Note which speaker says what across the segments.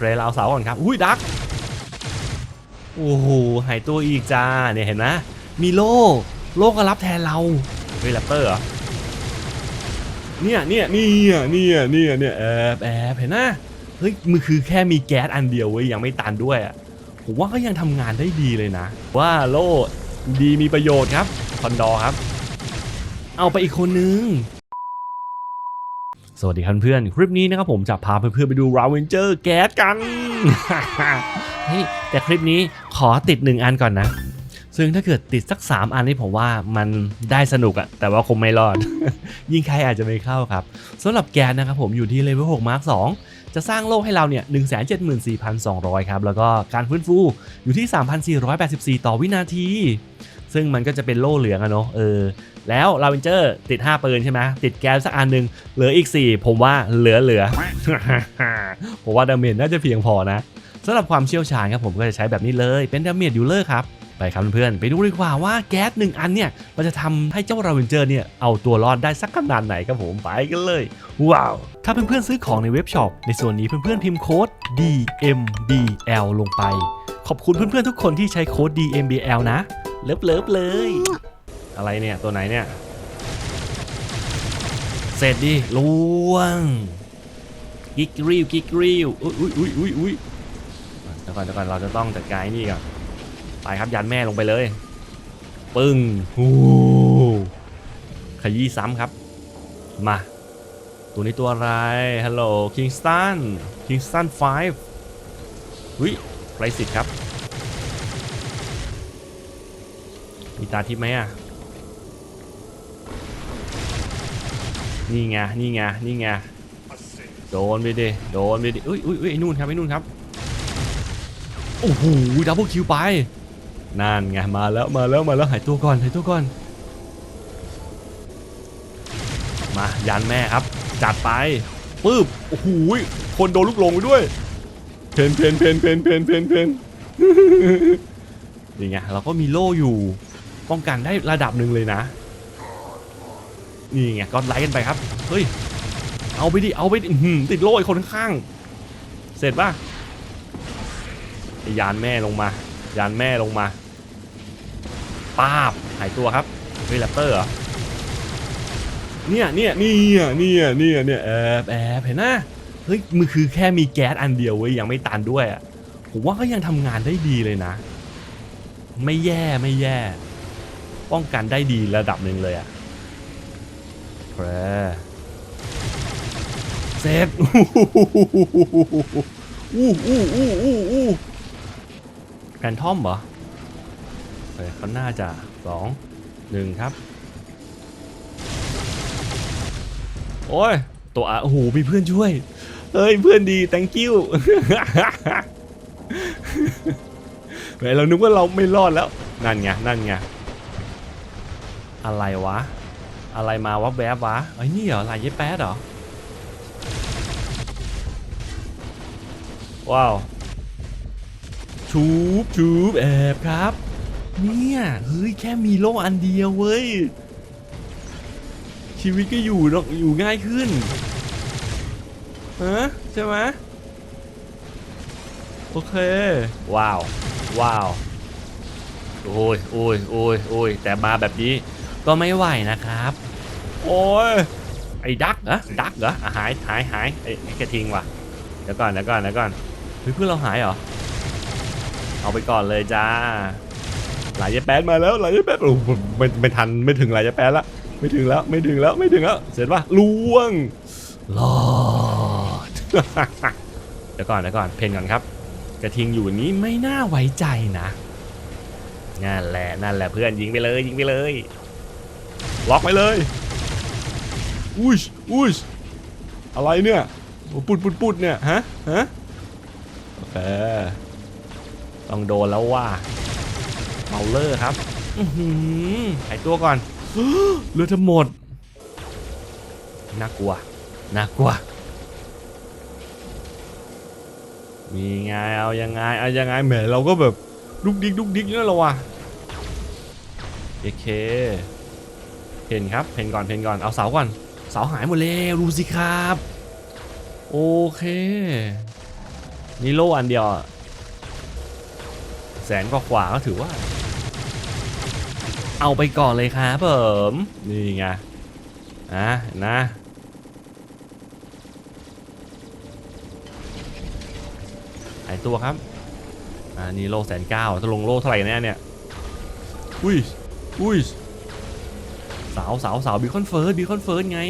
Speaker 1: เรเราเอาเสาก่อนครับ อุ้ยดัก โอ้โห หายตัวอีกจ้า เนี่ยเห็นไหมมีโล่โล่ก็รับแทนเราเฮ้ยแรปเตอร์เหรอ เนี่ยเนี่ยเนี่ยเนี่ยเนี่ยเนี่ยแอบแอบเห็นนะเฮ้ยมือคือแค่มีแก๊สอันเดียวเว้ยยังไม่ตันด้วยอะผมว่าก็ยังทำงานได้ดีเลยนะ ว่าโล่ดีมีประโยชน์ครับคอนดอครับ เอาไปอีกคนนึง สวัสดีครับเพื่อนคลิปนี้นะครับผมจะพาเพื่อนๆไปดู r a v e n g e r แก๊สกันเฮ้ยแต่คลิปนี้ขอติด1อันก่อนนะ ซึ่งถ้าเกิดติดสัก 3 อันนี่ผมว่ามันได้สนุกอะแต่ว่าคงไม่รอด ยิ่งใครอาจจะไม่เข้าครับสำหรับแก๊สนะครับผมอยู่ที่เลเวล6มาร์ค2จะสร้างโลกให้เราเนี่ย 174,200 ครับ แล้วก็การฟื้นฟูอยู่ที่ 3,484 ต่อวินาที ซึ่งมันก็จะเป็นโล่เหลืองอะเนาะเออแล้วลาเวนเจอร์ติด 5 ปืนใช่ไหมติดแก๊สสักอันหนึ่งเหลืออีก 4 ผมว่าเหลือเหลือผมว่าดาเมจน่าจะเพียงพอนะสำหรับความเชี่ยวชาญครับผมก็จะใช้แบบนี้เลยเป็นดาเมจยูเลอร์ครับไปครับเพื่อนๆไปดูดีกว่าว่าแก๊สหนึ่งอันเนี่ยมันจะทำให้เจ้าราเวนเจอร์เนี่ยเอาตัวรอดได้สักขนาดไหนครับผมไปกันเลย ว้าว ถ้าเพื่อนๆซื้อของในเว็บช็อปในส่วนนี้เพื่อนๆพิมพ์โค้ด DMBL ลงไป ขอบคุณเพื่อนๆทุกคนที่ใช้โค้ด DMBL นะ เลิฟเลิฟเลย อะไรเนี่ยตัวไหนเนี่ย เสร็จดิล่วง กิกริวกิกริวอุ้ยอุ้ยอุ้ยอุ้ยอุ้ยเดี๋ยวก่อนเดี๋ยวก่อนเราจะต้องจัดการไอ้นี่ก่อนไปครับยันแม่ลงไปเลย ปึ้งโอ้ขยี้ซ้ำครับ มา ตัวนี้ตัวอะไร ฮัลโหล คิงสตัน คิงสตัน5วิไรสิทธ์ครับ มีตาทิพย์ไหมอะ นี่ไง นี่ไง นี่ไง โดนไปดิ โดนไปดิอุ้ยอุ้ยอุ้ยไอ้นู่นครับไอ้นู่นครับ โอ้โห ดับเบิลคิวไป นั่นไง มาแล้ว มาแล้ว มาแล้ว หายตัวก่อน หายตัวก่อน มายันแม่ครับ จัดไปปึ๊บ โอ้โห คนโดนลูกหลงไปด้วย เพนเพนเพนเพนเพนเพนเพนนี่ไง เราก็มีโล่อยู่ ป้องกันได้ระดับหนึ่งเลยนะ นี่ไงก็ไล่กันไปครับ เฮ้ย เอาไปดิ เอาไปดิติดโล่ไอ้คนข้างเสร็จป่ะยานแม่ลงมา ยานแม่ลงมาป้าบหายตัวครับเฮ้ยแรปเตอร์เหรอเนี่ยเนี่ยเนี่ยเนี่ยเนี่ยเนี่ยแอบแอบเห็นนะเฮ้ยมันคือแค่มีแก๊สอันเดียวเว้ยยังไม่ตันด้วยอะผมว่าก็ยังทำงานได้ดีเลยนะ ไม่แย่ไม่แย่ ป้องกันได้ดีระดับหนึ่งเลยอะแพรเสร็จอู้อู้อู้อู้อู้แพนทอมเหรอเฮ้ยเขาน่าจะสองหนึ่งครับ โอ้ย ตัวอะโอ้โหมีเพื่อนช่วย เฮ้ย เพื่อนดี thank you แหมเรานึกว่าเราไม่รอดแล้ว นั่นไง นั่นไง อะไรวะ อะไรมาวะแวบวะไอ้นี่เหรอลายเย็บแป๊ดเหรอ ว้าวชูบชูบแอบครับ เนี่ย เฮ้ย แค่มีโล่อันเดียวเว้ย ชีวิตก็อยู่เนอะอยู่ง่ายขึ้นฮะใช่ไหมโอเค ว้าว ว้าว โอ้ยโอ้ยโอ้ยโอ้ยแต่มาแบบนี้ ก็ไม่ไหวนะครับ โอ้ยไอ้ดักเหรอดักเหรออะหายหายหายไอ้ไอ้กระทิงว่ะเดี๋ยวก่อนเดี๋ยวก่อนเดี๋ยวก่อนเฮ้ยเพื่อนเราหายเหรอเอาไปก่อนเลยจ้าหลายยายแป๊ดมาแล้วหลายยายแป๊ดโอ้โหไม่ไม่ทันไม่ถึงหลายยายแป๊ดละไม่ถึงแล้วไม่ถึงแล้วไม่ถึงแล้วเสร็จปะล่วงรอด เดี๋ยวก่อนเดี๋ยวก่อนเพนก่อนครับ กระทิงอยู่นี้ไม่น่าไว้ใจนะนั่นแหละนั่นแหละเพื่อนยิงไปเลยยิงไปเลย ล็อกไปเลย อุ้ยอุ้ยอะไรเนี่ยปุดปุดปุดเนี่ย ฮะ ฮะ โอเค ต้องโดนแล้วว่าเมาเลอร์ครับอือหือหายตัวก่อน เลือดหมด น่ากลัว น่ากลัว มีไง เอายังไง เอายังไงแหมเราก็แบบดุกดิกดุกดิกนี่และวะเอเค เพนครับเพนก่อนเพนก่อน เอาเสาก่อน เสาหายหมดแล้วดูสิครับ โอเค นี่โล่อันเดียว แสนกว่ากว่าก็ถือว่า เอาไปก่อนเลยครับผมนี่ไงนะนะหายตัวครับอ่านี่โล่แสนเก้าจะลงโล่เท่าไหร่แน่เนี่ย อุ้ย อุ้ย สาวสาวสาวบีคอนเฟิร์สบีคอนเฟิร์สไง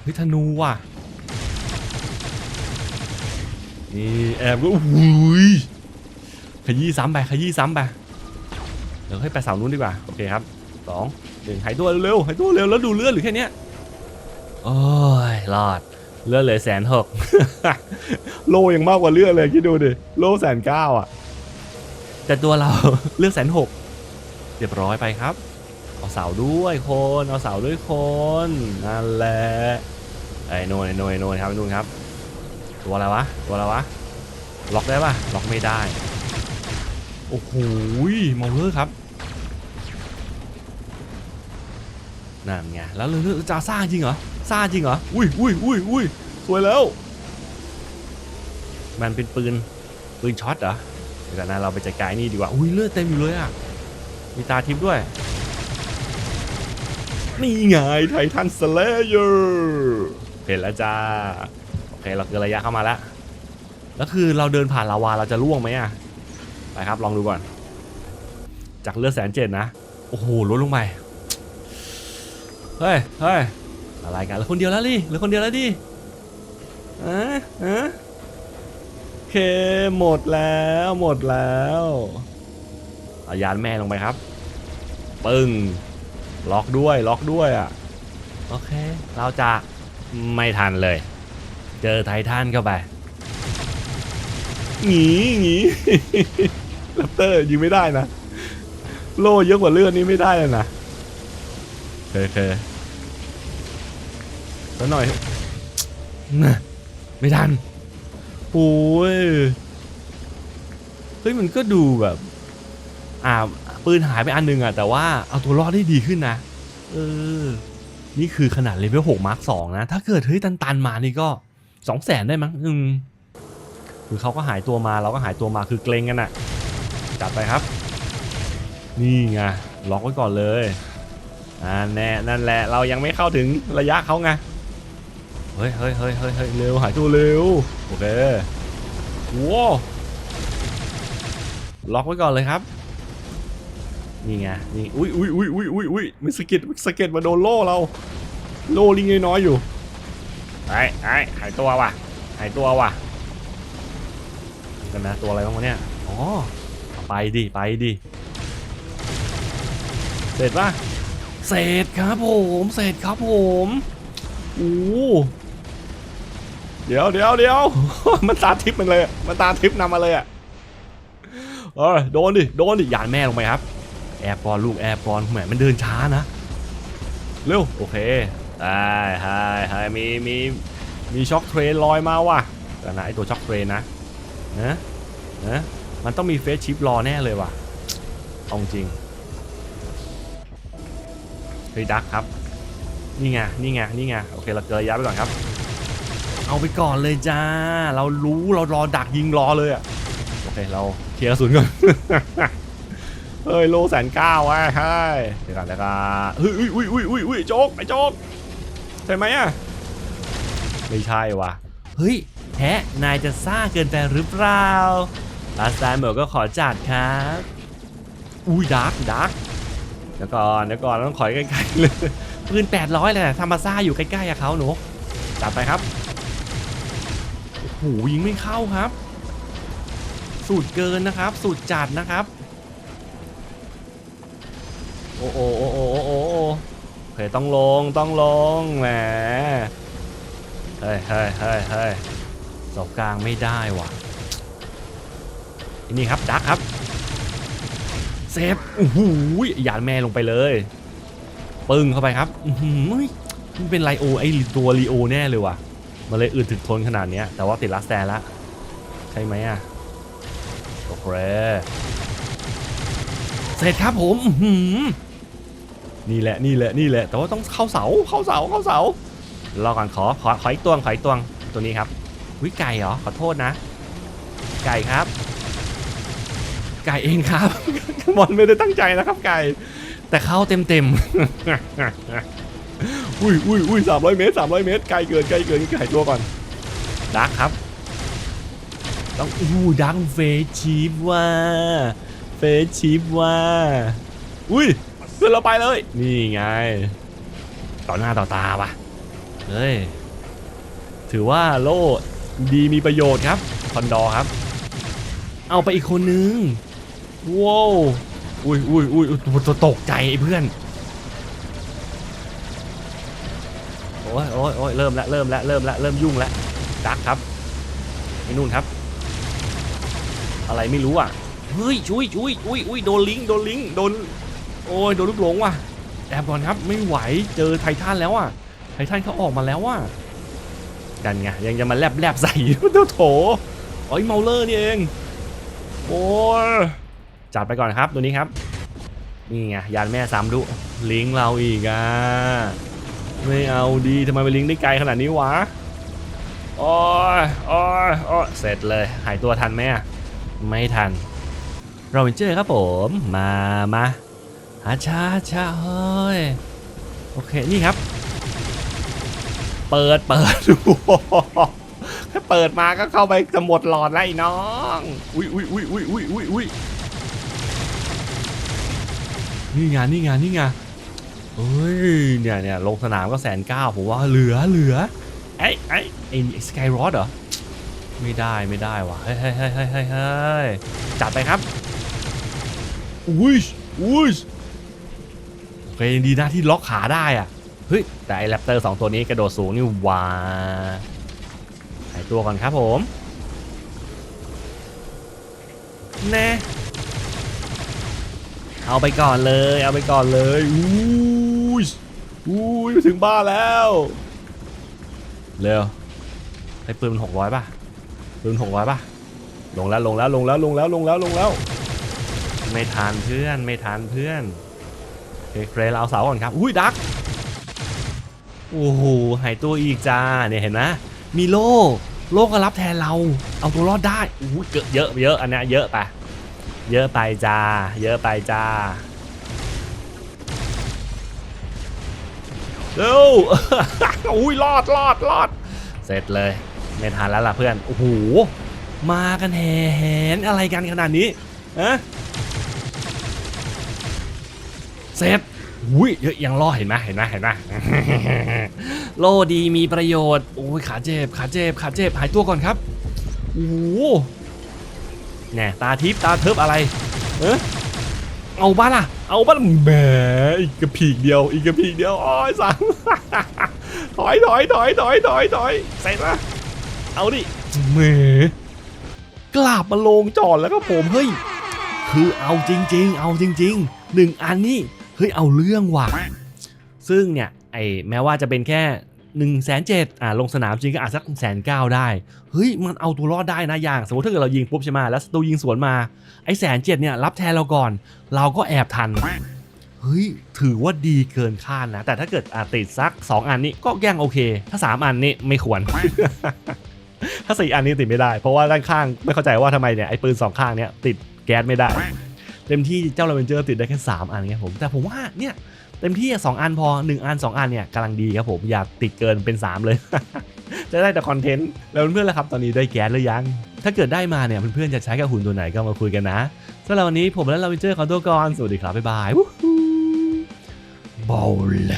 Speaker 1: เฮ้ยธนูว่ะนี่แอบก็อุ้ยขยี้ซ้ำไปขยี้ซ้ำไปเดี๋ยวให้ไปสาวนู้นดีกว่าโอเคครับสองหนึ่งหายตัวเร็วหายตัวเร็วแล้วดูเลือดหรือแค่เนี้ยโอ้ยรอดเลือดเลือแสนหกโลยังมากกว่าเลือดเลยคิดดูดิโลแสนเก้าอะแต่ตัวเราเลือดแสนหกเรียบร้อยไปครับ เอาเสาด้วยคนเอาเสาด้วยคนนั่นแหละไอ้โนนไอ้นนไอ้นนครับไอ้นู่นครับ ตัวอะไรวะตัวอะไรวะล็อกได้ปะล็อกไม่ได้โอ้โหเมาเลอร์ครับนั่นไงแล้วเรื่องจะซ่าจริงเหรอซ่าจริงเหรออุ้ยอุ้ยอุ้ยอุ้ยสวยแล้ว มันเป็นปืนปืนช็อตเหรอเดี๋ยวนะเราไปจัดการนี่ดีกว่าอุ้ยเลือดเต็มอยู่เลยอะมีตาทิพย์ด้วย นี่ไงไททันสเลเยอร์เห็นแล้วจ้า โอเค เราเกินระยะเข้ามาแล้ว แล้วคือเราเดินผ่านลาวาเราจะล่วงไหมอะ ไปครับลองดูก่อน จากเลือดแสนเจ็ดนะ โอ้โหลดลงไป เฮ้ยเฮ้ยอะไรกันเหลือคนเดียวแล้วดิเหลือคนเดียวแล้วดิอะอะโอเคหมดแล้วหมดแล้วเอายานแม่ลงไปครับ ปึ้ง ล็อกด้วยล็อกด้วยอะโอเค เราจะไม่ทันเลย เจอไททันเข้าไปหนีหนีแรปเตอร์ยิงไม่ได้นะ โล่เยอะกว่าเลือดนี่ไม่ได้เลยนะเคยเคยสักหน่อยน่ะไม่ทันโอ้ยเฮ้ยมันก็ดูแบบ อ่า ปืนหายไปอันหนึงอะแต่ว่าเอาตัวรอดได้ดีขึ้นนะ เออ นี่คือขนาดเลเวล6มาร์ค2นะ ถ้าเกิดเฮ้ยตันๆมานี่ก็2 0 0แสนได้มั้งอืมคือเขาก็หายตัวมาเราก็หายตัวมาคือเกรงกันอะจัดไปครับ นี่ไงล็อกไว้ก่อนเลยอ่าแน่นั่นแหละเรายังไม่เข้าถึงระยะเขาไงเฮ้ยเฮ้ยเฮ้ยเฮ้ยเร็วหายตัวเร็วโอเคว้าล็อกไว้ก่อนเลยครับ นี่ไงนี่อุ้ยอุ้ยอุ้ยอุ้ยอุ้ยอุ้ยมันสะเก็ดมันสะเก็ดมาโดนโล่เรา โล่ลิงน้อยๆอยู่ไอ้ไอ้หายตัวว่ะหายตัวว่ะกันนะตัวอะไรบ้างวะเนี่ยอ๋อไปดิไปดิเสร็จป่ะเสร็จครับผมเสร็จครับผมโอ้เดี๋ยวเดี๋ยวเดี๋ยวมันตาทิพย์มันเลยอะมันตาทิพย์นำมาเลยอะเออโดนดิโดนดิหยานแม่ลงไปครับ แอร์ปอนลูกแอร์ปอนแหมมันเดินช้านะ เร็ว โอเคได้ไฮไฮมีมีมีช็อคเทรนลอยมาว่ะแต่นะไอตัวช็อคเทรนนะนะนะมันต้องมีเฟสชิปรอแน่เลยว่ะเอาจริงเฮ้ยดักครับ นี่ไง นี่ไง นี่ไง โอเค เราเกินระยะไปก่อนครับ เอาไปก่อนเลยจ้า เรารู้ เรารอดักยิงรอเลยอะโอเค เราเคลียร์กระสุนก่อน เฮ้ยโลแสนเก้าว่ะเฮ้ยเดี๋ยวกันเดี๋ยวกันเฮ้ยอุ้ยอุ้ยอุ้ยอุ้ยอุ้ยโจ๊กไอ้โจ๊กใช่ไหมอะไม่ใช่ว่ะเฮ้ยแฮะนายจะซ่าเกินไปหรือเปล่าลาสไตน์เหมอก็ขอจัดครับอุ้ยดาร์กดาร์กเดี๋ยวก่อนเดี๋ยวก่อนเราต้องขอยใกล้ๆเลยปืน800เลยนะทำมาซ่าอยู่ใกล้ๆกับเขาหนูจัดไปครับโอ้โหยิงไม่เข้าครับ สูตรเกินนะครับ สูตรจัดนะครับโอ้โอ้โอ้โอ้โอ้โอ้โอ้โอเคต้องลงต้องลงแหมเฮ้ยเฮ้ยเฮ้ยเฮ้ยเสากลางไม่ได้ว่ะอันนี่ครับดักครับเซฟโอ้โหยานแม่ลงไปเลยปึ้งเข้าไปครับอื้อหือเฮ้ยมันเป็นไลโอไอตัวลีโอแน่เลยว่ะมันเลยอึดถึกทนขนาดนี้แต่ว่าติดลัสแตนละใช่ไหมอะโอเคเสร็จครับผมอื้อหือ นี่แหละนี่แหละนี่แหละแต่ว่าต้องเข้าเสาเข้าเสาเข้าเสารอก่อนขอขอขออีกตัวขออีกตัวตัวนี้ครับวิไก่เหรอขอโทษนะ ไก่ครับ ไก่เองครับ บอลไม่ได้ตั้งใจนะครับ ไก่ แต่เข้าเต็มเต็มอุ้ยอุ้ยอุ้ยสามร้อยเมตรสามร้อยเมตรไกลเกินไกลเกินไก่ตัวก่อนดักครับ ต้องอู้ดังเฟชีฟว่าเฟชีฟว่าอุ้ย เพื่อนเราไปเลย นี่ไง ต่อหน้าต่อตาปะเฮ้ย ถือว่าโล่ดีมีประโยชน์ครับ คอนดอร์ครับ เอาไปอีกคนนึง ว้าว อุ้ยอุ้ยอุ้ยอุ๊ยตัวตกใจไอ้เพื่อน โอ้ยโอ้ยโอ้ยเริ่มแล้วเริ่มแล้วเริ่มแล้วเริ่มยุ่งแล้วดักครับไอ้นู่นครับ อะไรไม่รู้อะ เฮ้ยชุยชุยอุ้ยอุ้ยโดนลิงก์โดนลิงก์โดน โอ้ยโดนลูกหลงว่ะแอบก่อนครับไม่ไหวเจอไททันแล้วอะไททันเขาออกมาแล้วอะกันไงยังจะมาแลบแลบใส่เจ้าโถอ๋อไอ้เมาเลอร์นี่เองโอ้จัดไปก่อนครับตัวนี้ครับนี่ไงยานแม่ซ้ำดุลิงเราอีกอะไม่เอาดีทำไมไปลิงได้ไกลขนาดนี้วะโอ้ยโอ้ยโอ้ยเสร็จเลย หายตัวทันไหมอะไม่ทันเราเจอครับผม มามา หาชาชาเฮ้ยโอเค นี่ครับ เปิดเปิดแค่เปิดมาก็เข้าไปจะหมดหลอดแล้วไอ้น้องอุ้ยอุ้ยอุ้ยอุ้ยอุ้ยอุ้ยอุ้ยนี่ไงนี่ไงนี่ไงเฮ้ยเนี่ยเนี่ยลงสนามก็แสนเก้าผมว่าเหลือเหลือไอ้ไอ้ไอ้สกายรอดเหรอไม่ได้ไม่ได้ว่ะเฮ้ยเฮ้ยเฮ้ยเฮ้ยเฮ้ยจัดไปครับอุ้ยอุ้ย เคยังดีนะที่ล็อกขาได้อะเฮ้ยแต่ไอ้แรปเตอร์สองตัวนี้กระโดดสูงนี่หว้าหายตัวก่อนครับผมแน่เอาไปก่อนเลยเอาไปก่อนเลยอุ้ยอุ้ยไปถึงบ้านแล้วเร็วไอ้ปืนมันหกร้อยป่ะปืนหกร้อยป่ะลงแล้วลงแล้วลงแล้วลงแล้วลงแล้วลงแล้ว ไม่ทันเพื่อนไม่ทันเพื่อนโอ เคเครเราเอาเสาก่อนครับ อุ้ยดัก โอ้โหหายตัวอีกจ้า เนี่ยเห็นไหมมีโลโลก็รับแทนเรา เอาตัวรอดได้อู้เยอะเยอะเยอะอันนี้เยอะไป เยอะไปจ้า เยอะไปจ้าเร็วอุ้ยรอดรอดรอด เสร็จเลย ไม่ทันแล้วล่ะเพื่อน โอ้โห มากันแห่แหนอะไรกันขนาดนี้ฮะ เสร็จอุ้ยเยอะยังรอดเห็นไหมเห็นไหมเห็นไหมโลดีมีประโยชน์โอ้ยขาเจ็บขาเจ็บขาเจ็บหายตัวก่อนครับโอ้โหแน่ตาทิพย์ตาเทิบอะไรเออเอาบ้าล่ะ เอาบ้าล่ะแหมอีกกระพีกเดียว อีกกระพีกเดียวโอ้ยสั่งถอยถอยถอยถอยถอยถอยเสร็จละเอาดิแหมกลับมาลงจอดแล้วก็ผมเฮ้ยคือเอาจริง ๆ เอาจริง ๆ หนึ่งอันนี่เฮ้ยเอาเรื่องว่ะซึ่งเนี่ยไอแม้ว่าจะเป็นแค่1นึ่งแสนเจ็ดอ่าลงสนามจริงก็อาจสักแสนเก้าได้ เฮ้ย มันเอาตัวรอดได้นะอย่าง สมมติถ้าเกิดเรายิงปุ๊บใช่ไหมแล้วศัตรูยิงสวนมาไอแสนเจ็ดเนี่ยรับแทนเราก่อน เราก็แอบทัน เฮ้ย ถือว่าดีเกินคาดนะ แต่ถ้าเกิดอาติดสัก 2 อันนี้ก็แยังโอเค ถ้า 3 อันนี้ไม่ควร ถ้า4อันนี้ติดไม่ได้ เพราะว่าด้านข้างไม่เข้าใจว่าทำไมเนี่ยไอ้ปืนสองข้างเนี้ยติดแก๊สไม่ได้ เต็มที่เจ้าลาเวนเจอร์ติดได้แค่ 3 อันครับผม แต่ผมว่าเนี่ยเต็มที่สองอันพอ 1 อัน 2 อันเนี่ยกำลังดีครับผมอย่าติดเกินเป็น 3 เลย จะได้แต่คอนเทนต์ แล้วเพื่อนๆล่ะครับตอนนี้ได้แก๊สหรือยัง ถ้าเกิดได้มาเนี่ยเพื่อนๆจะใช้กับหุ่นตัวไหนก็มาคุยกันนะสำหรับวันนี้ผมและลาเวนเจอร์ขอตัวก่อนสวัสดีครับบ๊ายบายบอล